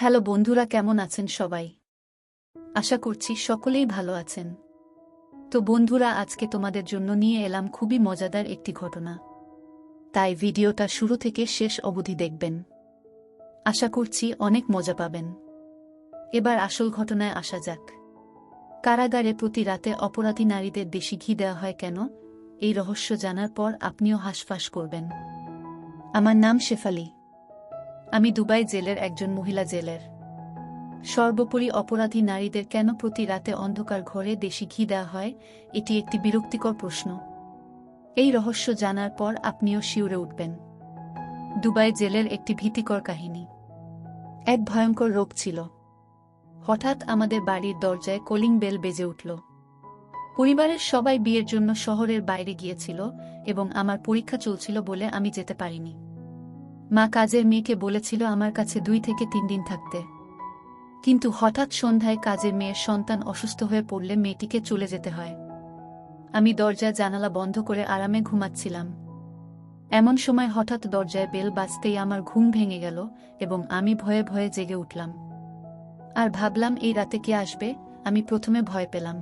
Hello বন্ধুরা, কেমন আছেন সবাই? আশা করছি সকলেই ভালো আছেন। তো বন্ধুরা, আজকে তোমাদের জন্য নিয়ে এলাম খুবই মজাদার একটি ঘটনা। তাই ভিডিওটা শুরু থেকে শেষ অবধি দেখবেন। আশা করছি অনেক মজা পাবেন। এবার আসল ঘটনায় আসা যাক। কারাগারে প্রতি রাতে অপরাধী নারীদের দেশি ঘি দেওয়া হয় কেন? এই রহস্য জানার পর আপনিও হাসফাস করবেন। আমার নাম শেফালি। আমি দুবাই জেলের একজন মহিলা জেলের। সর্বোপরি অপরাধী নারীদের কেন প্রতি রাতে অন্ধকার ঘরে দেশি ঘি দেওয়া হয়, এটি একটি বিরক্তিকর প্রশ্ন। এই রহস্য জানার পর আপনিও শিউরে উঠবেন। দুবাই জেলের একটি ভীতিকর কাহিনী। এক ভয়ঙ্কর রোগ ছিল। হঠাৎ আমাদের বাড়ির দরজায় কলিং বেল বেজে উঠল। পরিবারের সবাই বিয়ের জন্য শহরের বাইরে গিয়েছিল এবং আমার পরীক্ষা চলছিল বলে আমি যেতে পারিনি। মা কাজের মেয়েকে বলেছিল আমার কাছে দুই থেকে তিন দিন থাকতে। কিন্তু হঠাৎ সন্ধ্যায় কাজের মেয়ের সন্তান অসুস্থ হয়ে পড়লে মেয়েটিকে চলে যেতে হয়। আমি দরজা জানালা বন্ধ করে আরামে ঘুমাচ্ছিলাম। এমন সময় হঠাৎ দরজায় বেল বাজতেই আমার ঘুম ভেঙে গেল এবং আমি ভয়ে ভয়ে জেগে উঠলাম। আর ভাবলাম, এই রাতে কে আসবে? আমি প্রথমে ভয় পেলাম।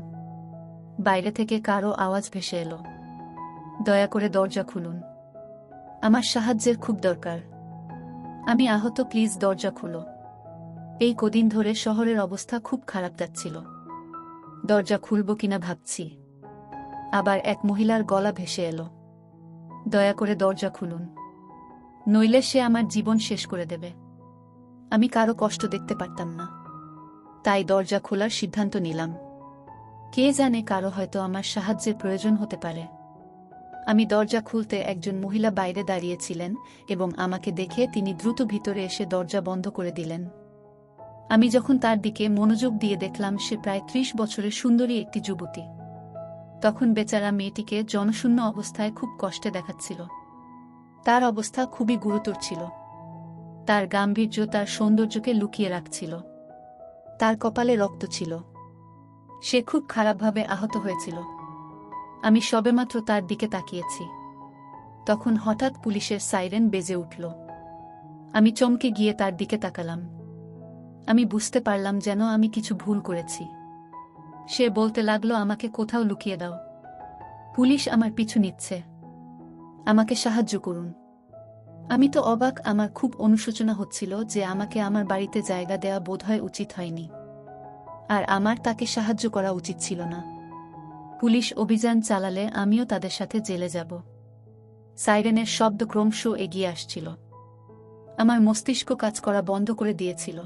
বাইরে থেকে কারও আওয়াজ ভেসে এলো। দয়া করে দরজা খুলুন। আমার সাহায্যের খুব দরকার। আমি আহত, প্লিজ দরজা খুলো। এই কদিন ধরে শহরের অবস্থা খুব খারাপ যাচ্ছিল। দরজা খুলব কিনা ভাবছি। আবার এক মহিলার গলা ভেসে এলো। দয়া করে দরজা খুলুন। নইলে সে আমার জীবন শেষ করে দেবে। আমি কারও কষ্ট দেখতে পারতাম না। তাই দরজা খোলার সিদ্ধান্ত নিলাম। কে জানে কারও হয়তো আমার সাহায্যের প্রয়োজন হতে পারে। আমি দরজা খুলতে একজন মহিলা বাইরে দাঁড়িয়েছিলেন এবং আমাকে দেখে তিনি দ্রুত ভিতরে এসে দরজা বন্ধ করে দিলেন। আমি যখন তার দিকে মনোযোগ দিয়ে দেখলাম, সে প্রায় ত্রিশ বছরের সুন্দরী একটি যুবতী। তখন বেচারা মেয়েটিকে জনশূন্য অবস্থায় খুব কষ্টে দেখাচ্ছিল। তার অবস্থা খুবই গুরুতর ছিল। তার গাম্ভীর্য তার সৌন্দর্যকে লুকিয়ে রাখছিল। তার কপালে রক্ত ছিল। সে খুব খারাপভাবে আহত হয়েছিল। আমি সবেমাত্র তার দিকে তাকিয়েছি। তখন হঠাৎ পুলিশের সাইরেন বেজে উঠল। আমি চমকে গিয়ে তার দিকে তাকালাম। আমি বুঝতে পারলাম যেন আমি কিছু ভুল করেছি। সে বলতে লাগল, আমাকে কোথাও লুকিয়ে দাও। পুলিশ আমার পিছু নিচ্ছে। আমাকে সাহায্য করুন। আমি তো অবাক, আমার খুব অনুশোচনা হচ্ছিল যে আমাকে আমার বাড়িতে জায়গা দেওয়া বোধহয় উচিত হয়নি। আর আমার তাকে সাহায্য করা উচিত ছিল না। পুলিশ অভিযান চালালে আমিও তাদের সাথে জেলে যাব। সাইরেনের শব্দ ক্রমশ এগিয়ে আসছিল। আমার মস্তিষ্ক কাজ করা বন্ধ করে দিয়েছিল।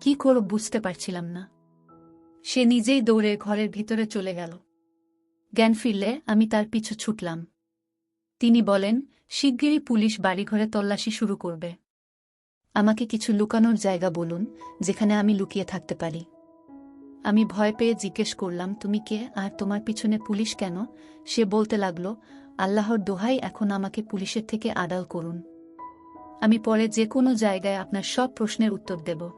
কি করব বুঝতে পারছিলাম না। সে নিজেই দৌড়ে ঘরের ভিতরে চলে গেল। জ্ঞান ফিরলে আমি তার পিছু ছুটলাম। তিনি বলেন, শিগগিরই পুলিশ বাড়িঘরে তল্লাশি শুরু করবে। আমাকে কিছু লুকানোর জায়গা বলুন, যেখানে আমি লুকিয়ে থাকতে পারি। আমি ভয় পেয়ে জিজ্ঞেস করলাম, তুমি কে? আর তোমার পিছনে পুলিশ কেন? সে বলতে লাগল, আল্লাহর দোহাই এখন আমাকে পুলিশের থেকে আড়াল করুন। আমি পরে যে কোনো জায়গায় আপনার সব প্রশ্নের উত্তর দেব।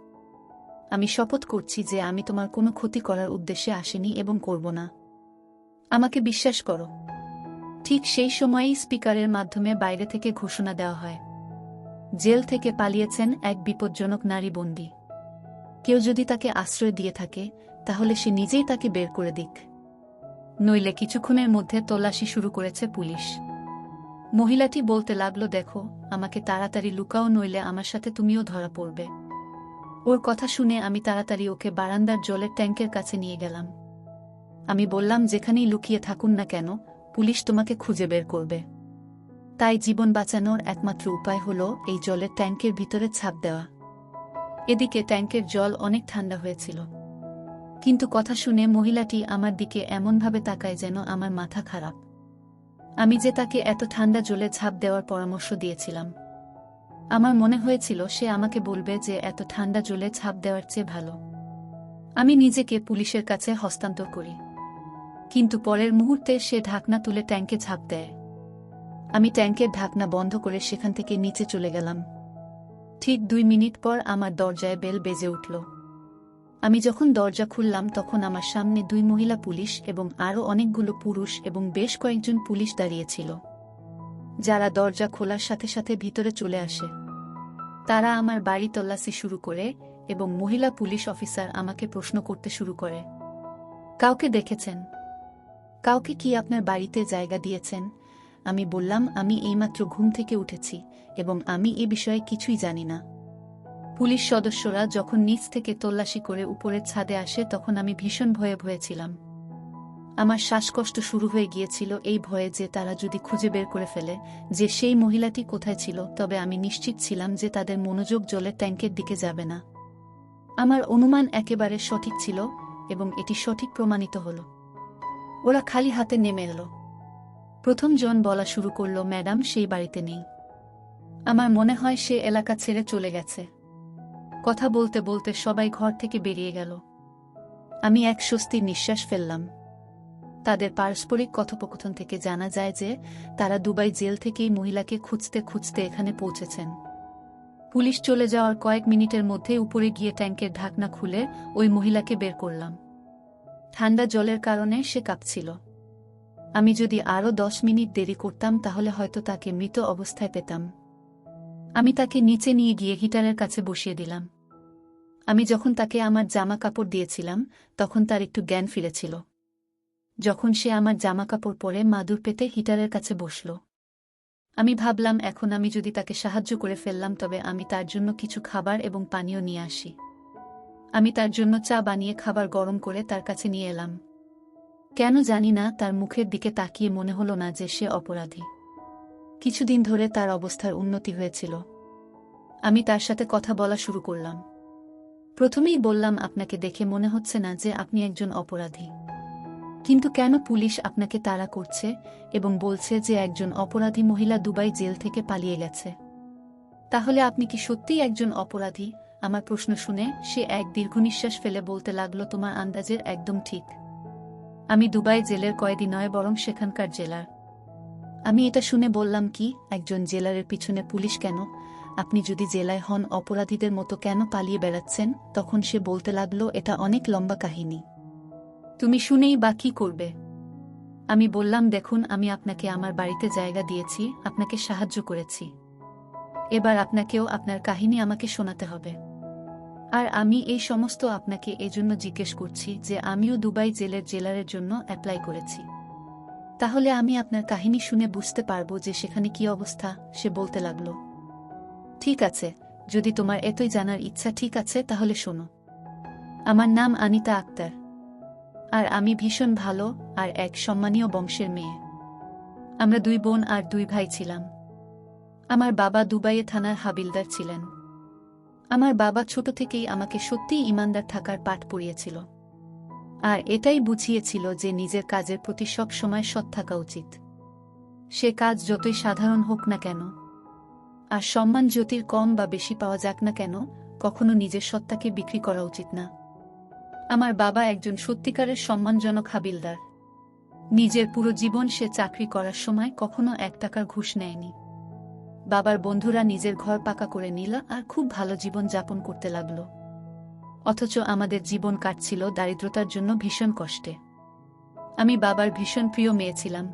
আমি শপথ করছি যে আমি তোমার কোনো ক্ষতি করার উদ্দেশ্যে আসেনি এবং করব না। আমাকে বিশ্বাস করো। ঠিক সেই সময়েই স্পিকারের মাধ্যমে বাইরে থেকে ঘোষণা দেওয়া হয়। জেল থেকে পালিয়েছেন এক বিপজ্জনক নারী বন্দী। কেউ যদি তাকে আশ্রয় দিয়ে থাকে তাহলে সে নিজেই তাকে বের করে দিক। নইলে কিছুক্ষণের মধ্যে তল্লাশি শুরু করেছে পুলিশ। মহিলাটি বলতে লাগল, দেখো, আমাকে তাড়াতাড়ি লুকাও, নইলে আমার সাথে তুমিও ধরা পড়বে। ওর কথা শুনে আমি তাড়াতাড়ি ওকে বারান্দার জলের ট্যাঙ্কের কাছে নিয়ে গেলাম। আমি বললাম, যেখানেই লুকিয়ে থাকুন না কেন, পুলিশ তোমাকে খুঁজে বের করবে। তাই জীবন বাঁচানোর একমাত্র উপায় হল এই জলের ট্যাঙ্কের ভিতরে ছাপ দেওয়া। এদিকে ট্যাঙ্কের জল অনেক ঠান্ডা হয়েছিল। কিন্তু কথা শুনে মহিলাটি আমার দিকে এমনভাবে তাকায় যেন আমার মাথা খারাপ। আমি যে তাকে এত ঠান্ডা জলে ঝাঁপ দেওয়ার পরামর্শ দিয়েছিলাম। আমার মনে হয়েছিল সে আমাকে বলবে যে এত ঠান্ডা জলে ঝাঁপ দেওয়ার চেয়ে ভালো। আমি নিজেকে পুলিশের কাছে হস্তান্তর করি। কিন্তু পরের মুহূর্তে সে ঢাকনা তুলে ট্যাঙ্কে ঝাঁপ দেয়। আমি ট্যাঙ্কের ঢাকনা বন্ধ করে সেখান থেকে নিচে চলে গেলাম। ঠিক দুই মিনিট পর আমার দরজায় বেল বেজে উঠল। আমি যখন দরজা খুললাম তখন আমার সামনে দুই মহিলা পুলিশ এবং আরও অনেকগুলো পুরুষ এবং বেশ কয়েকজন পুলিশ দাঁড়িয়েছিল। যারা দরজা খোলার সাথে সাথে ভিতরে চলে আসে। তারা আমার বাড়ি তল্লাশি শুরু করে এবং মহিলা পুলিশ অফিসার আমাকে প্রশ্ন করতে শুরু করে। কাউকে দেখেছেন? কাউকে কি আপনার বাড়িতে জায়গা দিয়েছেন? আমি বললাম, আমি এইমাত্র ঘুম থেকে উঠেছি এবং আমি এ বিষয়ে কিছুই জানি না। পুলিশ সদস্যরা যখন নিচ থেকে তল্লাশি করে উপরের ছাদে আসে, তখন আমি ভীষণ ভয়ে ভয়েছিলাম। আমার শ্বাসকষ্ট শুরু হয়ে গিয়েছিল এই ভয়ে যে তারা যদি খুঁজে বের করে ফেলে যে সেই মহিলাটি কোথায় ছিল, তবে আমি নিশ্চিত ছিলাম যে তাদের মনোযোগ জলের ট্যাঙ্কের দিকে যাবে না। আমার অনুমান একেবারে সঠিক ছিল এবং এটি সঠিক প্রমাণিত হল। ওরা খালি হাতে নেমে এলো। প্রথম জন বলা শুরু করল, ম্যাডাম, সেই বাড়িতে নেই। আমার মনে হয় সে এলাকা ছেড়ে চলে গেছে। কথা বলতে বলতে সবাই ঘর থেকে বেরিয়ে গেল। আমি এক স্বস্তির নিঃশ্বাস ফেললাম। তাদের পারস্পরিক কথোপকথন থেকে জানা যায় যে, তারা দুবাই জেল থেকেই মহিলাকে খুঁজতে খুঁজতে এখানে পৌঁছেছেন। পুলিশ চলে যাওয়ার কয়েক মিনিটের মধ্যে উপরে গিয়ে ট্যাঙ্কের ঢাকনা খুলে ওই মহিলাকে বের করলাম। ঠান্ডা জলের কারণে সে কাঁপছিল। আমি যদি আরও দশ মিনিট দেরি করতাম তাহলে হয়তো তাকে মৃত অবস্থায় পেতাম। আমি তাকে নিচে নিয়ে গিয়ে হিটারের কাছে বসিয়ে দিলাম। আমি যখন তাকে আমার জামা কাপড় দিয়েছিলাম, তখন তার একটু জ্ঞান ফিরেছিল। যখন সে আমার জামা কাপড় পরে মাদুর পেতে হিটারের কাছে বসল। আমি ভাবলাম, এখন আমি যদি তাকে সাহায্য করে ফেললাম, তবে আমি তার জন্য কিছু খাবার এবং পানীয় নিয়ে আসি। আমি তার জন্য চা বানিয়ে খাবার গরম করে তার কাছে নিয়ে এলাম। কেন জানি না, তার মুখের দিকে তাকিয়ে মনে হলো না যে সে অপরাধী। কিছুদিন ধরে তার অবস্থার উন্নতি হয়েছিল। আমি তার সাথে কথা বলা শুরু করলাম। প্রথমেই বললাম, আপনাকে দেখে মনে হচ্ছে না যে আপনি একজন অপরাধী। কিন্তু কেন পুলিশ আপনাকে তাড়া করছে এবং বলছে যে একজন অপরাধী মহিলা দুবাই জেল থেকে পালিয়ে গেছে? তাহলে আপনি কি সত্যিই একজন অপরাধী? আমার প্রশ্ন শুনে সে এক দীর্ঘ নিঃশ্বাস ফেলে বলতে লাগল, তোমার আন্দাজের একদম ঠিক। আমি দুবাই জেলের কয়েদি নয়, বরং সেখানকার জেলার। আমি এটা শুনে বললাম কি, একজন জেলারের পিছনে পুলিশ কেন? আপনি যদি জেলায় হন, অপরাধীদের মতো কেন পালিয়ে বেড়াচ্ছেন? তখন সে বলতে লাগল, এটা অনেক লম্বা কাহিনী। তুমি শুনেই বা কি করবে? আমি বললাম, দেখুন, আমি আপনাকে আমার বাড়িতে জায়গা দিয়েছি, আপনাকে সাহায্য করেছি। এবার আপনাকেও আপনার কাহিনী আমাকে শোনাতে হবে। আর আমি এই সমস্ত আপনাকে এজন্য জিজ্ঞেস করছি যে, আমিও দুবাই জেলের জেলারের জন্য অ্যাপ্লাই করেছি। তাহলে আমি আপনার কাহিনী শুনে বুঝতে পারব যে সেখানে কি অবস্থা, সে বলতে লাগল। ঠিক আছে, যদি তোমার এতই জানার ইচ্ছা ঠিক আছে, তাহলে শোনো। আমার নাম আনিতা আক্তার। আর আমি ভীষণ ভালো আর এক সম্মানীয় বংশের মেয়ে। আমরা দুই বোন আর দুই ভাই ছিলাম। আমার বাবা দুবাইয়ে থানার হাবিলদার ছিলেন। আমার বাবা ছোট থেকেই আমাকে সত্যিই ইমানদার থাকার পাঠ পড়িয়েছিল। আর এটাই বুঝিয়েছিল যে নিজের কাজের প্রতি সব সময় সৎ থাকা উচিত। সে কাজ যতই সাধারণ হোক না কেন, আর সম্মান জ্যোতির কম বা বেশি পাওয়া যাক না কেন, কখনো নিজের সত্তাকে বিক্রি করা উচিত না। আমার বাবা একজন সত্যিকারের সম্মানজনক হাবিলদার। নিজের পুরো জীবন সে চাকরি করার সময় কখনো এক টাকার ঘুষ নেয়নি। বাবার বন্ধুরা নিজের ঘর পাকা করে নিল আর খুব ভালো জীবন যাপন করতে লাগল। অথচ আমাদের জীবন কাটছিল দারিদ্রতার জন্য ভীষণ কষ্টে। আমি বাবার ভীষণ প্রিয় মেয়ে ছিলাম।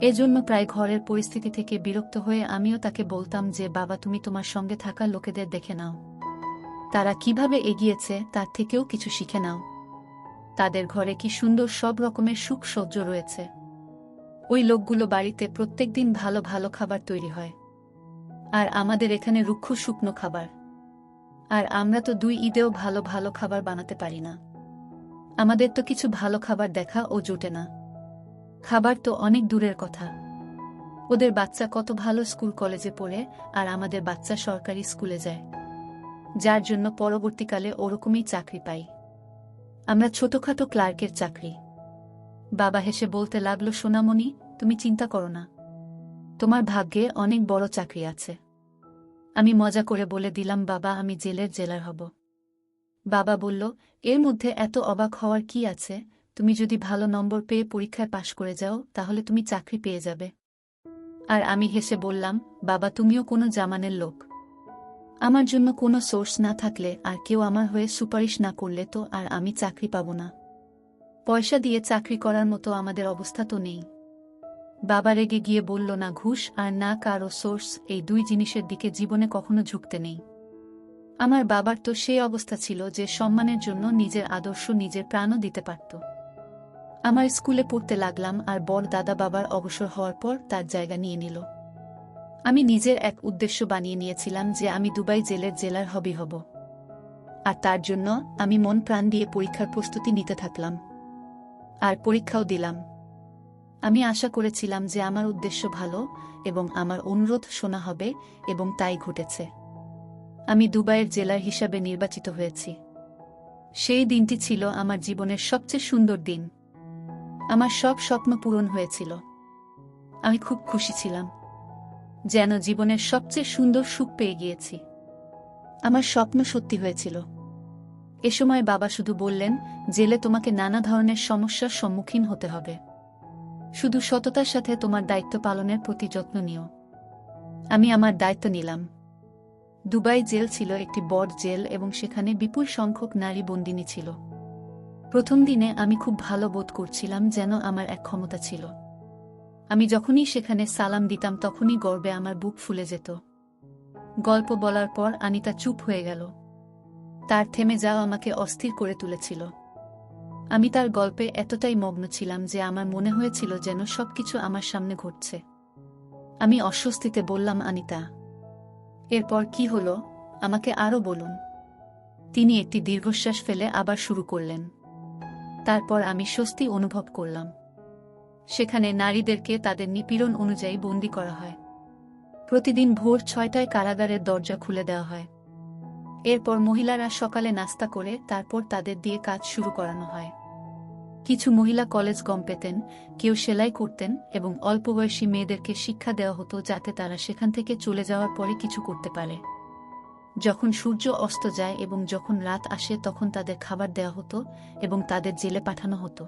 এজন্য প্রায় ঘরের পরিস্থিতি থেকে বিরক্ত হয়ে আমিও তাকে বলতাম যে, বাবা, তুমি তোমার সঙ্গে থাকা লোকেদের দেখে নাও। তারা কীভাবে এগিয়েছে তার থেকেও কিছু শিখে নাও। তাদের ঘরে কি সুন্দর সব রকমের সুখ সহ্য রয়েছে। ওই লোকগুলো বাড়িতে প্রত্যেকদিন ভালো ভালো খাবার তৈরি হয়। আর আমাদের এখানে রুক্ষ শুকনো খাবার। আর আমরা তো দুই ঈদেও ভালো ভালো খাবার বানাতে পারি না। আমাদের তো কিছু ভালো খাবার দেখা ও জোটে না। খাবার তো অনেক দূরের কথা। ওদের বাচ্চা কত ভালো স্কুল কলেজে পড়ে আর আমাদের বাচ্চা সরকারি স্কুলে যায়। যার জন্য পরবর্তীকালে ওরকমই চাকরি পাই। আমরা ছোটখাটো ক্লার্কের চাকরি। বাবা হেসে বলতে লাগল, সোনামণি, তুমি চিন্তা করো না। তোমার ভাগ্যে অনেক বড় চাকরি আছে। আমি মজা করে বলে দিলাম, বাবা, আমি জেলের জেলার হব। বাবা বলল, এর মধ্যে এত অবাক হওয়ার কি আছে? তুমি যদি ভালো নম্বর পেয়ে পরীক্ষায় পাশ করে যাও, তাহলে তুমি চাকরি পেয়ে যাবে। আর আমি হেসে বললাম, বাবা, তুমিও কোনো জামানের লোক। আমার জন্য কোনো সোর্স না থাকলে আর কেউ আমার হয়ে সুপারিশ না করলে তো আর আমি চাকরি পাব না। পয়সা দিয়ে চাকরি করার মতো আমাদের অবস্থা তো নেই। বাবা রেগে গিয়ে বলল, না ঘুষ আর না কারও সোর্স, এই দুই জিনিসের দিকে জীবনে কখনো ঝুঁকতে নেই। আমার বাবার তো সেই অবস্থা ছিল যে সম্মানের জন্য নিজের আদর্শ নিজের প্রাণও দিতে পারত। আমার স্কুলে পড়তে লাগলাম আর বড় দাদা বাবার অবসর হওয়ার পর তার জায়গা নিয়ে নিল। আমি নিজের এক উদ্দেশ্য বানিয়ে নিয়েছিলাম যে আমি দুবাই জেলের জেলার হবি হব। আর তার জন্য আমি মন প্রাণ দিয়ে পরীক্ষার প্রস্তুতি নিতে থাকলাম। আর পরীক্ষাও দিলাম। আমি আশা করেছিলাম যে আমার উদ্দেশ্য ভালো এবং আমার অনুরোধ শোনা হবে এবং তাই ঘটেছে। আমি দুবাইয়ের জেলার হিসাবে নির্বাচিত হয়েছি। সেই দিনটি ছিল আমার জীবনের সবচেয়ে সুন্দর দিন। আমার সব স্বপ্ন পূরণ হয়েছিল। আমি খুব খুশি ছিলাম। যেন জীবনের সবচেয়ে সুন্দর সুখ পেয়ে গিয়েছি। আমার স্বপ্ন সত্যি হয়েছিল। এ সময় বাবা শুধু বললেন, জেলে তোমাকে নানা ধরনের সমস্যার সম্মুখীন হতে হবে। শুধু সততার সাথে তোমার দায়িত্ব পালনের প্রতি যত্ন নিও। আমি আমার দায়িত্ব নিলাম। দুবাই জেল ছিল একটি বড় জেল এবং সেখানে বিপুল সংখ্যক নারী বন্দিনী ছিল। প্রথম দিনে আমি খুব ভালো বোধ করছিলাম যেন আমার এক ক্ষমতা ছিল। আমি যখনই সেখানে সালাম দিতাম তখনই গর্বে আমার বুক ফুলে যেত। গল্প বলার পর আনিতা চুপ হয়ে গেল। তার থেমে যাওয়া আমাকে অস্থির করে তুলেছিল। আমি তার গল্পে এতটাই মগ্ন ছিলাম যে আমার মনে হয়েছিল যেন সবকিছু আমার সামনে ঘটছে। আমি অস্বস্তিতে বললাম, আনিতা, এরপর কি হলো? আমাকে আরও বলুন। তিনি একটি দীর্ঘশ্বাস ফেলে আবার শুরু করলেন। তারপর আমি স্বস্তি অনুভব করলাম। সেখানে নারীদেরকে তাদের নিপীড়ন অনুযায়ী বন্দি করা হয়। প্রতিদিন ভোর ছয়টায় কারাগারের দরজা খুলে দেওয়া হয়। এরপর মহিলারা সকালে নাস্তা করে তারপর তাদের দিয়ে কাজ শুরু করানো হয়। কিছু মহিলা কলেজ গম পেতেন, কেউ সেলাই করতেন এবং অল্প বয়সী মেয়েদেরকে শিক্ষা দেওয়া হতো যাতে তারা সেখান থেকে চলে যাওয়ার পরে কিছু করতে পারে। যখন সূর্য অস্ত যায় এবং যখন রাত আসে তখন তাদের খাবার দেওয়া হতো এবং তাদের জেলে পাঠানো হতো।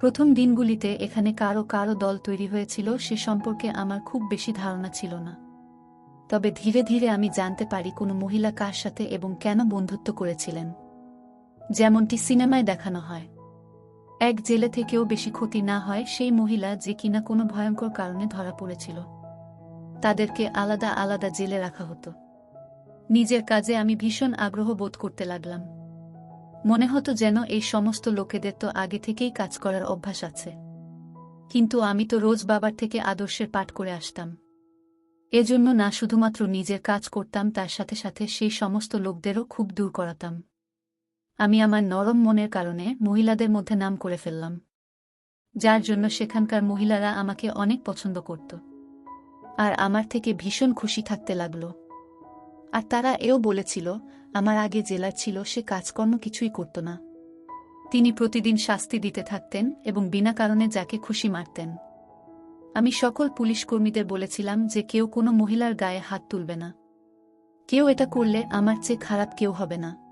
প্রথম দিনগুলিতে এখানে কারও কারও দল তৈরি হয়েছিল সে সম্পর্কে আমার খুব বেশি ধারণা ছিল না। তবে ধীরে ধীরে আমি জানতে পারি কোনো মহিলা কার সাথে এবং কেন বন্ধুত্ব করেছিলেন। যেমনটি সিনেমায় দেখানো হয়। এক জেলে থেকেও বেশি ক্ষতি না হয় সেই মহিলা যে কিনা কোনো ভয়ঙ্কর কারণে ধরা পড়েছিল। তাদেরকে আলাদা আলাদা জেলে রাখা হতো। নিজের কাজে আমি ভীষণ আগ্রহ বোধ করতে লাগলাম। মনে হতো যেন এই সমস্ত লোকেদের তো আগে থেকেই কাজ করার অভ্যাস আছে। কিন্তু আমি তো রোজ বাবার থেকে আদর্শের পাঠ করে আসতাম। এজন্য না শুধুমাত্র নিজের কাজ করতাম, তার সাথে সাথে সেই সমস্ত লোকদেরও খুব দূর করাতাম। আমি আমার নরম মনের কারণে মহিলাদের মধ্যে নাম করে ফেললাম। যার জন্য সেখানকার মহিলারা আমাকে অনেক পছন্দ করত। আর আমার থেকে ভীষণ খুশি থাকতে লাগল। আর তারা এও বলেছিল, আমার আগে জেলার ছিল, সে কাজকর্ম কিছুই করত না। তিনি প্রতিদিন শাস্তি দিতে থাকতেন এবং বিনা কারণে যাকে খুশি মারতেন। আমি সকল পুলিশ কর্মীদের বলেছিলাম যে কেউ কোনো মহিলার গায়ে হাত তুলবে না। কেউ এটা করলে আমার চেয়ে খারাপ কেউ হবে না।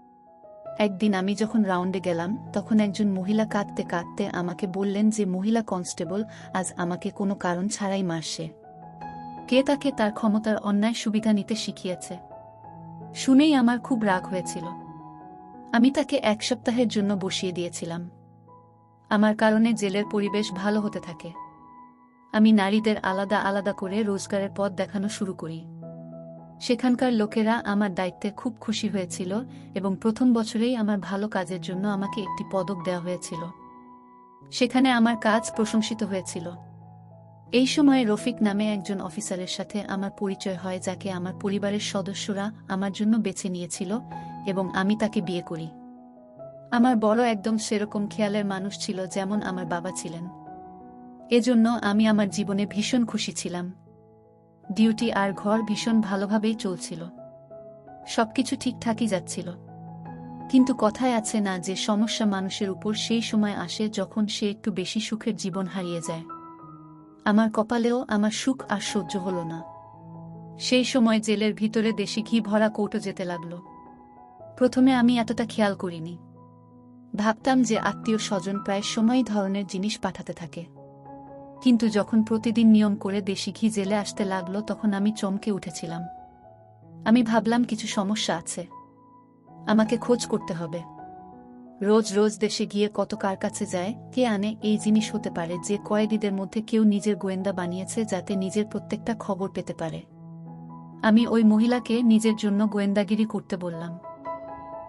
একদিন আমি যখন রাউন্ডে গেলাম, তখন একজন মহিলা কাঁদতে কাঁদতে আমাকে বললেন যে, মহিলা কনস্টেবল, আজ আমাকে কোনো কারণ ছাড়াই মারছে। কে তাকে তার ক্ষমতার অন্যায় সুবিধা নিতে শিখিয়েছে? শুনেই আমার খুব রাগ হয়েছিল। আমি তাকে এক সপ্তাহের জন্য বসিয়ে দিয়েছিলাম। আমার কারণে জেলের পরিবেশ ভালো হতে থাকে। আমি নারীদের আলাদা আলাদা করে রোজগারের পথ দেখানো শুরু করি। সেখানকার লোকেরা আমার দায়িত্বে খুব খুশি হয়েছিল এবং প্রথম বছরেই আমার ভালো কাজের জন্য আমাকে একটি পদক দেওয়া হয়েছিল। সেখানে আমার কাজ প্রশংসিত হয়েছিল। এই সময়ে রফিক নামে একজন অফিসারের সাথে আমার পরিচয় হয় যাকে আমার পরিবারের সদস্যরা আমার জন্য বেছে নিয়েছিল এবং আমি তাকে বিয়ে করি। আমার বড় একদম সেরকম খেয়ালের মানুষ ছিল যেমন আমার বাবা ছিলেন। এজন্য আমি আমার জীবনে ভীষণ খুশি ছিলাম। ডিউটি আর ঘর ভীষণ ভালোভাবেই চলছিল। সবকিছু ঠিকঠাকই যাচ্ছিল। কিন্তু কথায় আছে না যে সমস্যা মানুষের উপর সেই সময় আসে যখন সে একটু বেশি সুখের জীবন হারিয়ে যায়। আমার কপালেও আমার সুখ আর সহ্য হল না। সেই সময় জেলের ভিতরে দেশি ঘি ভরা কৌটো যেতে লাগল। প্রথমে আমি এতটা খেয়াল করিনি। ভাবতাম যে আত্মীয় স্বজন প্রায় সময় ধরনের জিনিস পাঠাতে থাকে। কিন্তু যখন প্রতিদিন নিয়ম করে দেশি ঘি জেলে আসতে লাগল, তখন আমি চমকে উঠেছিলাম। আমি ভাবলাম, কিছু সমস্যা আছে। আমাকে খোঁজ করতে হবে। রোজ রোজ দেশে গিয়ে কত কার কাছে যায়, কে আনে, এই জিনিস হতে পারে যে কয়েদিদের মধ্যে কেউ নিজের গোয়েন্দা বানিয়েছে যাতে নিজের প্রত্যেকটা খবর পেতে পারে। আমি ওই মহিলাকে নিজের জন্য গোয়েন্দাগিরি করতে বললাম।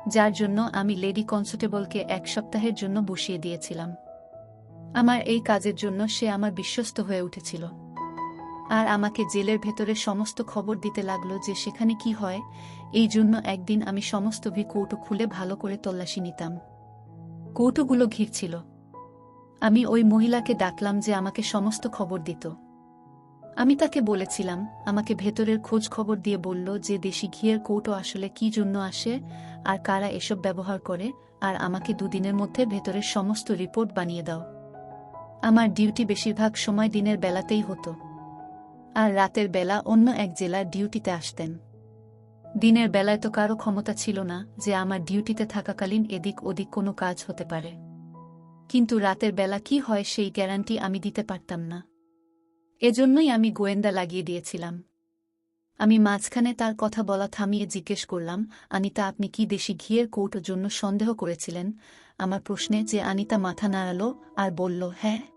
যার জন্য আমি লেডি কনস্টেবলকে এক সপ্তাহের জন্য বসিয়ে দিয়েছিলাম। আমার এই কাজের জন্য সে আমার বিশ্বস্ত হয়ে উঠেছিল। আর আমাকে জেলের ভেতরে সমস্ত খবর দিতে লাগল যে সেখানে কি হয়, এই জন্য একদিন আমি সমস্ত ভি কৌটো খুলে ভালো করে তল্লাশি নিতাম। কৌটোগুলো ঘিরছিল আমি ওই মহিলাকে ডাকলাম যে আমাকে সমস্ত খবর দিত। আমি তাকে বলেছিলাম, আমাকে ভেতরের খোঁজ খবর দিয়ে বলল যে দেশি ঘিয়ের কৌটো আসলে কি জন্য আসে, আর কারা এসব ব্যবহার করে, আর আমাকে দুদিনের মধ্যে ভেতরের সমস্ত রিপোর্ট বানিয়ে দাও। আমার ডিউটি বেশিরভাগ সময় দিনের বেলাতেই হতো। আর রাতের বেলা অন্য এক জেলার ডিউটিতে আসতেন। দিনের বেলায় তো কারও ক্ষমতা ছিল না যে আমার ডিউটিতে থাকাকালীন এদিক ওদিক কোনো কাজ হতে পারে। কিন্তু রাতের বেলা কি হয় সেই গ্যারান্টি আমি দিতে পারতাম না। এজন্যই আমি গোয়েন্দা লাগিয়ে দিয়েছিলাম। আমি মাঝখানে তার কথা বলা থামিয়ে জিজ্ঞেস করলাম, আনিতা, আপনি কি দেশি ঘিয়ের কৌটোর জন্য সন্দেহ করেছিলেন? আমার প্রশ্নে যে আনিতা মাথা নাড়ালো আর বলল হ্যাঁ।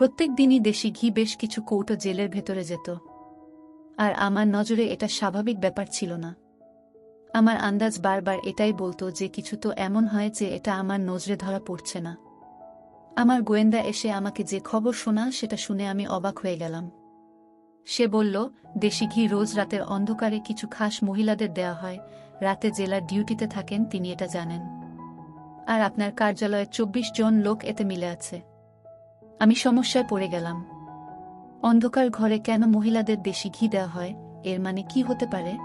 প্রত্যেক দিনই দেশি ঘি বেশ কিছু কৌটো জেলের ভেতরে যেত। আর আমার নজরে এটা স্বাভাবিক ব্যাপার ছিল না। আমার আন্দাজ বারবার এটাই বলতো যে কিছু তো এমন হয় যে এটা আমার নজরে ধরা পড়ছে না। আমার গোয়েন্দা এসে আমাকে যে খবর শোনা সেটা শুনে আমি অবাক হয়ে গেলাম। সে বলল, দেশি ঘি রোজ রাতের অন্ধকারে কিছু খাস মহিলাদের দেয়া হয়। রাতে জেলার ডিউটিতে থাকেন, তিনি এটা জানেন। আর আপনার কার্যালয়ে চব্বিশ জন লোক এতে মিলে আছে। আমি সমস্যায় পড়ে গেলাম। অন্ধকার ঘরে কেন মহিলাদের দেশি ঘি দেওয়া হয়? এর মানে কি হতে পারে?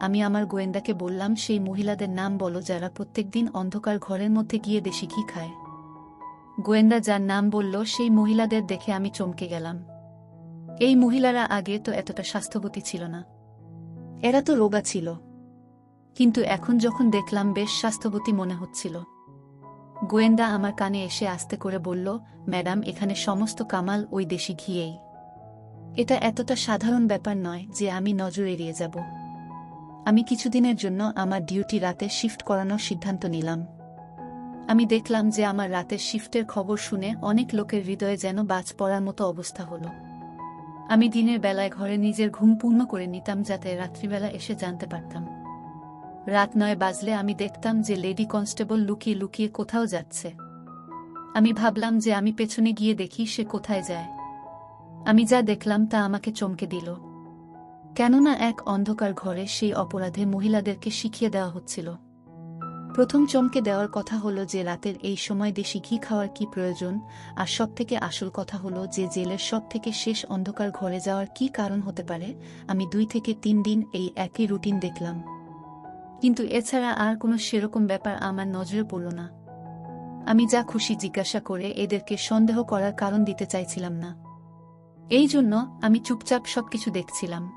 আমি আমার গোয়েন্দাকে বললাম, সেই মহিলাদের নাম বলো যারা প্রত্যেকদিন অন্ধকার ঘরের মধ্যে গিয়ে দেশি ঘি খায়। গোয়েন্দা যার নাম বলল, সেই মহিলাদের দেখে আমি চমকে গেলাম। এই মহিলারা আগে তো এতটা স্বাস্থ্যবতী ছিল না। এরা তো রোগা ছিল। কিন্তু এখন যখন দেখলাম, বেশ স্বাস্থ্যবতী মনে হচ্ছিল। গোয়েন্দা আমার কানে এসে আস্তে করে বলল, ম্যাডাম, এখানে সমস্ত কামাল ওই দেশি ঘিয়েই এটা এতটা সাধারণ ব্যাপার নয় যে আমি নজর এড়িয়ে যাব। আমি কিছুদিনের জন্য আমার ডিউটি রাতে শিফট করানোর সিদ্ধান্ত নিলাম। আমি দেখলাম যে আমার রাতের শিফটের খবর শুনে অনেক লোকের হৃদয়ে যেন বাজ পড়ার মতো অবস্থা হল। আমি দিনের বেলায় ঘরে নিজের ঘুম পূর্ণ করে নিতাম যাতে রাত্রিবেলা এসে জানতে পারতাম। রাত নয় বাজলে আমি দেখতাম যে লেডি কনস্টেবল লুকিয়ে লুকিয়ে কোথাও যাচ্ছে। আমি ভাবলাম যে আমি পেছনে গিয়ে দেখি সে কোথায় যায়। আমি যা দেখলাম তা আমাকে চমকে দিল। কেননা এক অন্ধকার ঘরে সেই অপরাধে মহিলাদেরকে শিখিয়ে দেওয়া হচ্ছিল। প্রথম চমকে দেওয়ার কথা হলো যে রাতের এই সময় দেশি ঘি খাওয়ার কি প্রয়োজন, আর সব থেকে আসল কথা হলো যে জেলের সব থেকে শেষ অন্ধকার ঘরে যাওয়ার কি কারণ হতে পারে, আমি দুই থেকে তিন দিন এই একই রুটিন দেখলাম। কিন্তু এছাড়া আর কোনো সেরকম ব্যাপার আমার নজরে পড়ল না। আমি যা খুশি জিজ্ঞাসা করে এদেরকে সন্দেহ করার কারণ দিতে চাইছিলাম না। এই জন্য আমি চুপচাপ সবকিছু দেখছিলাম।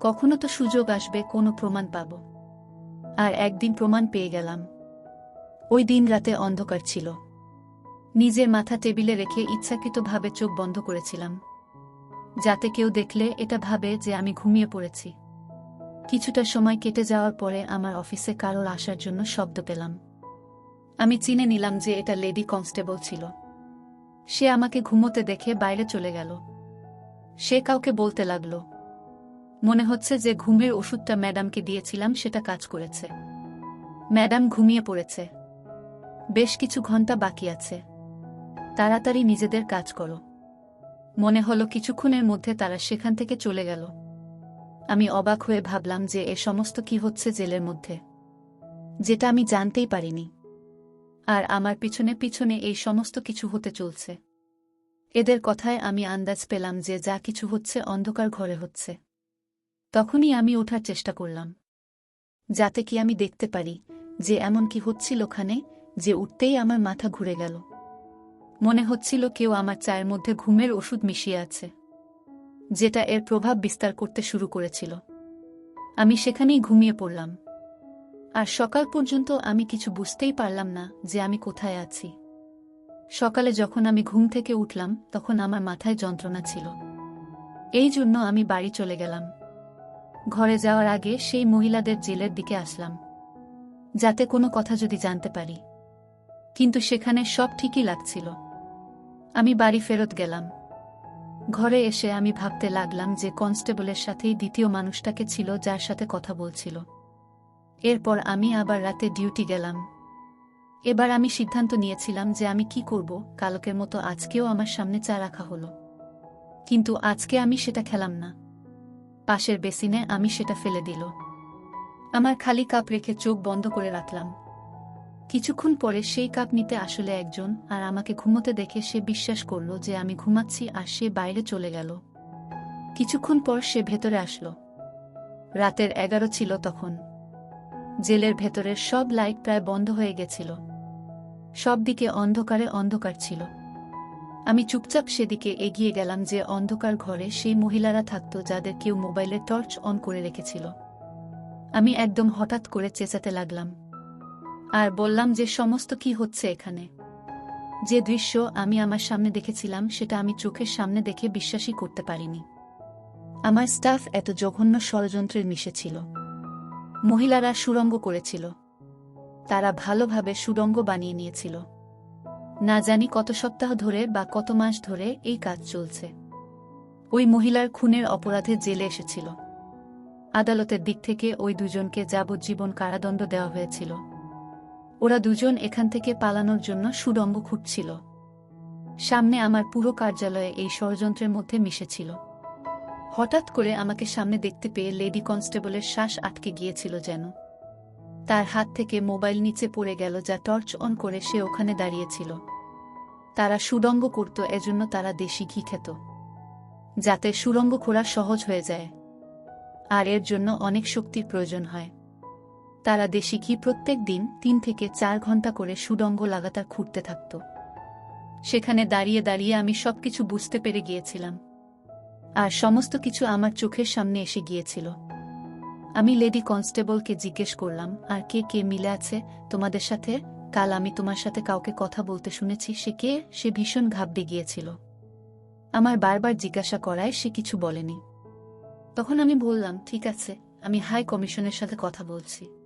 কখনো তো সুযোগ আসবে, কোনো প্রমাণ পাব। আর একদিন প্রমাণ পেয়ে গেলাম। ওই দিন রাতে অন্ধকার ছিল। নিজের মাথা টেবিলে রেখে ইচ্ছাকৃতভাবে চোখ বন্ধ করেছিলাম। যাতে কেউ দেখলে এটা ভাবে যে আমি ঘুমিয়ে পড়েছি। কিছুটা সময় কেটে যাওয়ার পরে আমার অফিসে কারোর আসার জন্য শব্দ পেলাম। আমি চিনে নিলাম যে এটা লেডি কনস্টেবল ছিল। সে আমাকে ঘুমোতে দেখে বাইরে চলে গেল। সে কাউকে বলতে লাগল। মনে হচ্ছে যে ঘুমের ওষুধটা ম্যাডামকে দিয়েছিলাম, সেটা কাজ করেছে। ম্যাডাম ঘুমিয়ে পড়েছে। বেশ কিছু ঘণ্টা বাকি আছে। তাড়াতাড়ি নিজেদের কাজ করো। মনে হলো কিছুক্ষণের মধ্যে তারা সেখান থেকে চলে গেল। আমি অবাক হয়ে ভাবলাম যে এ সমস্ত কি হচ্ছে জেলের মধ্যে। যেটা আমি জানতেই পারিনি। আর আমার পিছনে পিছনে এই সমস্ত কিছু হতে চলছে। এদের কথায় আমি আন্দাজ পেলাম যে যা কিছু হচ্ছে অন্ধকার ঘরে হচ্ছে। তখনই আমি ওঠার চেষ্টা করলাম। যাতে কি আমি দেখতে পারি যে এমন কি হচ্ছিল ওখানে যে উঠতেই আমার মাথা ঘুরে গেল। মনে হচ্ছিল কেউ আমার চায়ের মধ্যে ঘুমের ওষুধ মিশিয়ে আছে। যেটা এর প্রভাব বিস্তার করতে শুরু করেছিল। আমি সেখানেই ঘুমিয়ে পড়লাম। আর সকাল পর্যন্ত আমি কিছু বুঝতেই পারলাম না যে আমি কোথায় আছি। সকালে যখন আমি ঘুম থেকে উঠলাম, তখন আমার মাথায় যন্ত্রণা ছিল। এই জন্য আমি বাড়ি চলে গেলাম। ঘরে যাওয়ার আগে সেই মহিলাদের জেলের দিকে আসলাম। যাতে কোনো কথা যদি জানতে পারি। কিন্তু সেখানে সব ঠিকই লাগছিল। আমি বাড়ি ফেরত গেলাম। ঘরে এসে আমি ভাবতে লাগলাম যে কনস্টেবলের সাথেই দ্বিতীয় মানুষটাকে ছিল যার সাথে কথা বলছিল। এরপর আমি আবার রাতে ডিউটি গেলাম। এবার আমি সিদ্ধান্ত নিয়েছিলাম যে আমি কি করব, কালকের মতো আজকেও আমার সামনে চা রাখা হলো। কিন্তু আজকে আমি সেটা খেলাম না। পাশের বেসিনে আমি সেটা ফেলে দিল। আমার খালি কাপ রেখে চোখ বন্ধ করে রাখলাম। কিছুক্ষণ পরে সেই কাপ নিতে আসলে একজন, আর আমাকে ঘুমোতে দেখে সে বিশ্বাস করল যে আমি ঘুমাচ্ছি আর সে বাইরে চলে গেল। কিছুক্ষণ পর সে ভেতরে আসলো। রাতের এগারো ছিল তখন। জেলের ভেতরের সব লাইট প্রায় বন্ধ হয়ে গেছিল। সব দিকে অন্ধকারে অন্ধকার ছিল। আমি চুপচাপ সেদিকে এগিয়ে গেলাম যে অন্ধকার ঘরে সেই মহিলারা থাকত যাদের কেউ মোবাইলে টর্চ অন করে রেখেছিল। আমি একদম হঠাৎ করে চেঁচাতে লাগলাম। আর বললাম যে সমস্ত কি হচ্ছে এখানে। যে দৃশ্য আমি আমার সামনে দেখেছিলাম, সেটা আমি চোখের সামনে দেখে বিশ্বাসই করতে পারিনি। আমার স্টাফ এত জঘন্য ষড়যন্ত্রের মিশে ছিল। মহিলারা সুরঙ্গ করেছিল। তারা ভালোভাবে সুরঙ্গ বানিয়ে নিয়েছিল। না জানি কত সপ্তাহ ধরে বা কত মাস ধরে এই কাজ চলছে। ওই মহিলার খুনের অপরাধে জেলে এসেছিল। আদালতের দিক থেকে ওই দুজনকে যাবজ্জীবন কারাদণ্ড দেওয়া হয়েছিল। ওরা দুজন এখান থেকে পালানোর জন্য সুরঙ্গ খুঁজছিল সামনে আমার পুরো কার্যালয়ে এই ষড়যন্ত্রের মধ্যে মিশেছিল। হঠাৎ করে আমাকে সামনে দেখতে পেয়ে লেডি কনস্টেবলের শ্বাস আটকে গিয়েছিল যেন। তার হাত থেকে মোবাইল নিচে পড়ে গেল যা টর্চ অন করে সে ওখানে দাঁড়িয়েছিল। তারা সুরঙ্গ করত, এজন্য তারা দেশি ঘি খেত। যাতে সুরঙ্গ খোঁড়া সহজ হয়ে যায়। আর এর জন্য অনেক শক্তির প্রয়োজন হয়। তারা দেশি ঘি প্রত্যেক দিন তিন থেকে চার ঘণ্টা করে সুডঙ্গ লাগাতার খুঁড়তে থাকত। সেখানে দাঁড়িয়ে দাঁড়িয়ে আমি সবকিছু বুঝতে পেরে গিয়েছিলাম। আর সমস্ত কিছু আমার চোখের সামনে এসে গিয়েছিল। আমি লেডি কনস্টেবলকে জিজ্ঞেস করলাম, আর কে কে মিলে আছে তোমাদের সাথে? কাল আমি তোমার সাথে কাউকে কথা বলতে শুনেছি, সে কে? সে ভীষণ ঘাবড়ে গিয়েছিল। আমার বারবার জিজ্ঞাসা করায় সে কিছু বলেনি। তখন আমি বললাম, ঠিক আছে, আমি হাই কমিশনের সাথে কথা বলছি।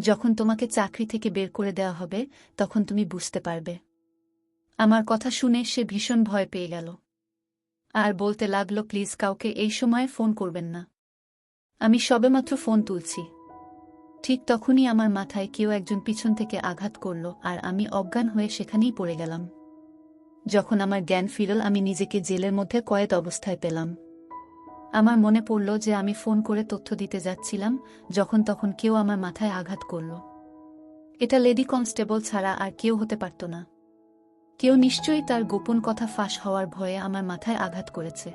যখন তোমাকে চাকরি থেকে বের করে দেওয়া হবে, তখন তুমি বুঝতে পারবে। আমার কথা শুনে সে ভীষণ ভয় পেয়ে গেল। আর বলতে লাগল, প্লিজ কাউকে এই সময়ে ফোন করবেন না। আমি সবেমাত্র ফোন তুলছি। ঠিক তখনই আমার মাথায় কেউ একজন পিছন থেকে আঘাত করল, আর আমি অজ্ঞান হয়ে সেখানেই পড়ে গেলাম। যখন আমার জ্ঞান ফিরল, আমি নিজেকে জেলের মধ্যে কয়েদ অবস্থায় পেলাম। আমার মনে পড়ল যে আমি ফোন করে তথ্য দিতে যাচ্ছিলাম, যখন তখন কেউ আমার মাথায় আঘাত করল। এটা লেডি কনস্টেবল ছাড়া আর কেউ হতে পারত না। কেউ নিশ্চয়ই তার গোপন কথা ফাঁস হওয়ার ভয়ে আমার মাথায় আঘাত করেছে।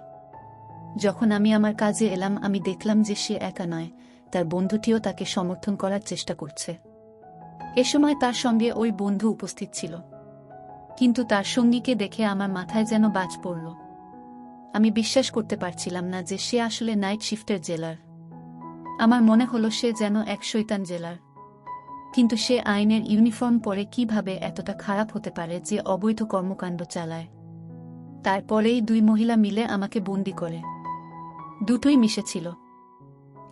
যখন আমি আমার কাজে এলাম, আমি দেখলাম যে সে একা নয়, তার বন্ধুটিও তাকে সমর্থন করার চেষ্টা করছে। এ সময় তার সঙ্গে ওই বন্ধু উপস্থিত ছিল। কিন্তু তার সঙ্গীকে দেখে আমার মাথায় যেন বাজ পড়ল। আমি বিশ্বাস করতে পারছিলাম না যে সে আসলে নাইট শিফটের জেলার। আমার মনে হলো সে যেন এক শৈতান জেলার। কিন্তু সে আইনের ইউনিফর্ম পরে কীভাবে এতটা খারাপ হতে পারে যে অবৈধ কর্মকাণ্ড চালায়? তারপরেই দুই মহিলা মিলে আমাকে বন্দি করে। দুটোই মিশেছিল।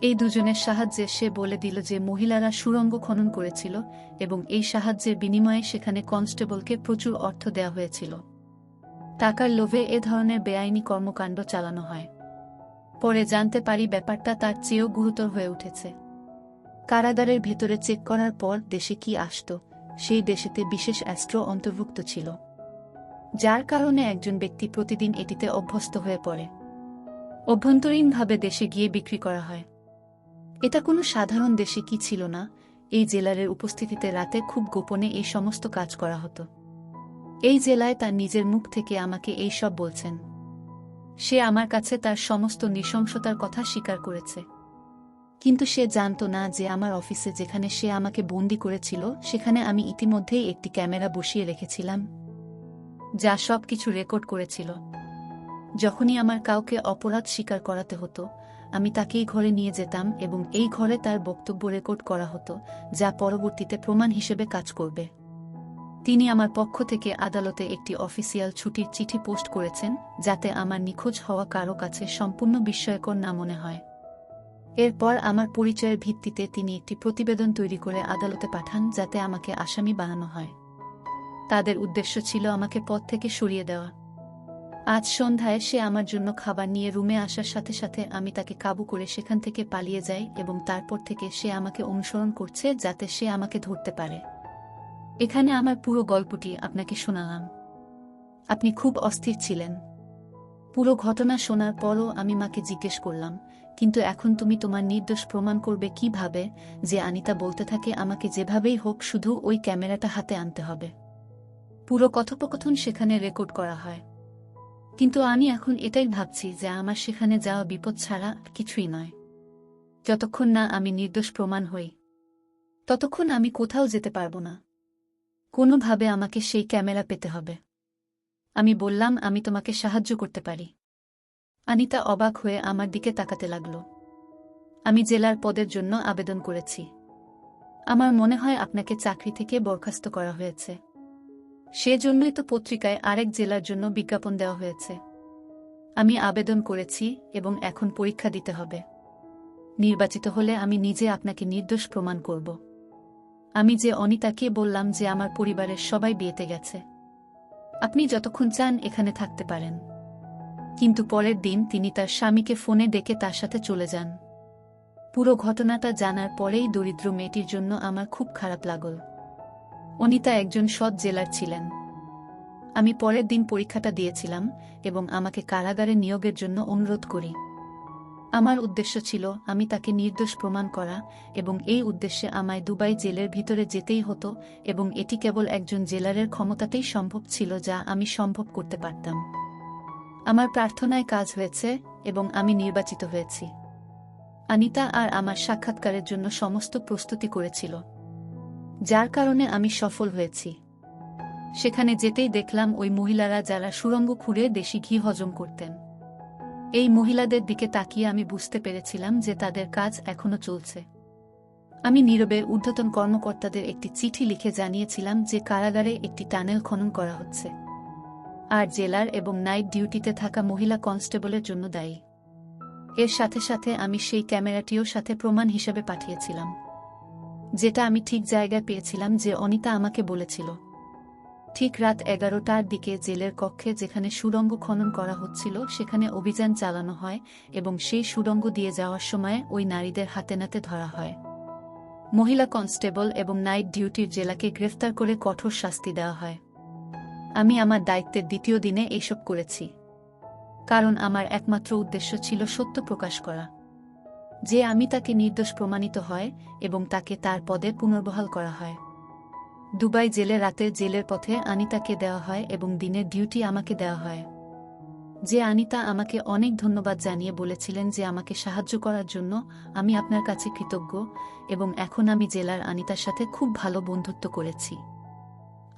এই দুজনের সাহায্যে সে বলে দিল যে মহিলারা সুরঙ্গ খনন করেছিল এবং এই সাহায্যের বিনিময়ে সেখানে কনস্টেবলকে প্রচুর অর্থ দেওয়া হয়েছিল। টাকার লোভে এ ধরনের বেআইনি কর্মকাণ্ড চালানো হয়। পরে জানতে পারি ব্যাপারটা তার চেয়েও গুরুতর হয়ে উঠেছে। কারাগারের ভেতরে চেক করার পর দেশে কি আসত, সেই দেশেতে বিশেষ অ্যাস্ট্রো অন্তর্ভুক্ত ছিল। যার কারণে একজন ব্যক্তি প্রতিদিন এটিতে অভ্যস্ত হয়ে পড়ে। অভ্যন্তরীণভাবে দেশে গিয়ে বিক্রি করা হয়। এটা কোনো সাধারণ দেশে কি ছিল না, এই জেলারের উপস্থিতিতে রাতে খুব গোপনে এই সমস্ত কাজ করা হতো। এই জেলায় তার নিজের মুখ থেকে আমাকে এই সব বলছেন। সে আমার কাছে তার সমস্ত নৃশংসতার কথা স্বীকার করেছে। কিন্তু সে জানত না যে আমার অফিসে যেখানে সে আমাকে বন্দি করেছিল, সেখানে আমি ইতিমধ্যেই একটি ক্যামেরা বসিয়ে রেখেছিলাম, যা সব কিছু রেকর্ড করেছিল। যখনই আমার কাউকে অপরাধ স্বীকার করাতে হতো, আমি তাকেই ঘরে নিয়ে যেতাম এবং এই ঘরে তার বক্তব্য রেকর্ড করা হতো, যা পরবর্তীতে প্রমাণ হিসেবে কাজ করবে। তিনি আমার পক্ষ থেকে আদালতে একটি অফিসিয়াল ছুটির চিঠি পোস্ট করেছেন, যাতে আমার নিখোঁজ হওয়া কারও কাছে সম্পূর্ণ বিস্ময়কর না মনে হয়। এরপর আমার পরিচয়ের ভিত্তিতে তিনি একটি প্রতিবেদন তৈরি করে আদালতে পাঠান, যাতে আমাকে আসামি বানানো হয়। তাদের উদ্দেশ্য ছিল আমাকে পথ থেকে সরিয়ে দেওয়া। আজ সন্ধ্যায় সে আমার জন্য খাবার নিয়ে রুমে আসার সাথে সাথে আমি তাকে কাবু করে সেখান থেকে পালিয়ে যাই এবং তারপর থেকে সে আমাকে অনুসরণ করছে, যাতে সে আমাকে ধরতে পারে। এখানে আমার পুরো গল্পটি আপনাকে শোনালাম। আপনি খুব অস্থির ছিলেন। পুরো ঘটনা শোনার পরও আমি মাকে জিজ্ঞেস করলাম, কিন্তু এখন তুমি তোমার নির্দোষ প্রমাণ করবে কীভাবে যে আনিতা বলতে থাকে আমাকে যেভাবেই হোক শুধু ওই ক্যামেরাটা হাতে আনতে হবে? পুরো কথোপকথন সেখানে রেকর্ড করা হয়। কিন্তু আমি এখন এটাই ভাবছি যে আমার সেখানে যাওয়া বিপদ ছাড়া কিছুই নয়। যতক্ষণ না আমি নির্দোষ প্রমাণ হই, ততক্ষণ আমি কোথাও যেতে পারব না। কোনোভাবে আমাকে সেই ক্যামেরা পেতে হবে। আমি বললাম, আমি তোমাকে সাহায্য করতে পারি। আনিতা অবাক হয়ে আমার দিকে তাকাতে লাগল। আমি জেলার পদের জন্য আবেদন করেছি। আমার মনে হয় আপনাকে চাকরি থেকে বরখাস্ত করা হয়েছে। সেজন্যই তো পত্রিকায় আরেক জেলার জন্য বিজ্ঞাপন দেওয়া হয়েছে। আমি আবেদন করেছি এবং এখন পরীক্ষা দিতে হবে। নির্বাচিত হলে আমি নিজে আপনাকে নির্দোষ প্রমাণ করব। আমি যে অনিতাকে বললাম যে আমার পরিবারের সবাই বিয়েতে গেছে। আপনি যতক্ষণ চান এখানে থাকতে পারেন। কিন্তু পরের দিন তিনি তার স্বামীকে ফোনে ডেকে তার সাথে চলে যান। পুরো ঘটনাটা জানার পরেই দরিদ্র মেয়েটির জন্য আমার খুব খারাপ লাগল। অনিতা একজন সৎ জেলার ছিলেন। আমি পরের দিন পরীক্ষাটা দিয়েছিলাম এবং আমাকে কারাগারে নিয়োগের জন্য অনুরোধ করি। আমার উদ্দেশ্য ছিল, আমি তাকে নির্দোষ প্রমাণ করা, এবং এই উদ্দেশ্যে আমায় দুবাই জেলের ভিতরে যেতেই হতো, এবং এটি কেবল একজন জেলারের ক্ষমতাতেই সম্ভব ছিল যা আমি সম্ভব করতে পারতাম। আমার প্রার্থনায় কাজ হয়েছে, এবং আমি নির্বাচিত হয়েছি। আনিতা আর আমার সাক্ষাৎকারের জন্য সমস্ত প্রস্তুতি করেছিল। যার কারণে আমি সফল হয়েছি। সেখানে যেতেই দেখলাম ওই মহিলারা যারা সুরঙ্গ খুঁড়ে দেশি ঘি হজম করতেন। এই মহিলাদের দিকে তাকিয়ে আমি বুঝতে পেরেছিলাম যে তাদের কাজ এখনও চলছে। আমি নীরবে ঊর্ধ্বতন কর্মকর্তাদের একটি চিঠি লিখে জানিয়েছিলাম যে কারাগারে একটি টানেল খনন করা হচ্ছে। আর জেলার এবং নাইট ডিউটিতে থাকা মহিলা কনস্টেবলের জন্য দায়ী। এর সাথে সাথে আমি সেই ক্যামেরাটিও সাথে প্রমাণ হিসেবে পাঠিয়েছিলাম। যেটা আমি ঠিক জায়গায় পেয়েছিলাম যে অনিতা আমাকে বলেছিল। ঠিক রাত এগারোটার দিকে জেলের কক্ষে যেখানে সুড়ঙ্গ খনন করা হচ্ছিল, সেখানে অভিযান চালানো হয় এবং সেই সুড়ঙ্গ দিয়ে যাওয়ার সময় ওই নারীদের হাতে নাতে ধরা হয়। মহিলা কনস্টেবল এবং নাইট ডিউটির জেলাকে গ্রেফতার করে কঠোর শাস্তি দেওয়া হয়। আমি আমার দায়িত্বের দ্বিতীয় দিনে এইসব করেছি। কারণ আমার একমাত্র উদ্দেশ্য ছিল সত্য প্রকাশ করা। যে আমি তাকে নির্দোষ প্রমাণিত হয় এবং তাকে তার পদে পুনর্বহাল করা হয়। দুবাই জেলে রাতে জেলের পথে আনিতাকে দেওয়া হয় এবং দিনের ডিউটি আমাকে দেওয়া হয়। যে আনিতা আমাকে অনেক ধন্যবাদ জানিয়ে বলেছিলেন যে আমাকে সাহায্য করার জন্য আমি আপনার কাছে কৃতজ্ঞ এবং এখন আমি জেলার আনিতার সাথে খুব ভালো বন্ধুত্ব করেছি।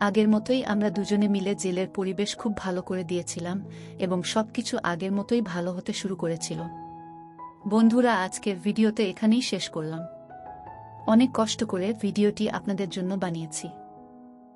আগের মতোই আমরা দুজনে মিলে জেলের পরিবেশ খুব ভালো করে দিয়েছিলাম এবং সবকিছু আগের মতোই ভালো হতে শুরু করেছিল। বন্ধুরা, আজকের ভিডিওতে এখানেই শেষ করলাম। অনেক কষ্ট করে ভিডিওটি আপনাদের জন্য বানিয়েছি।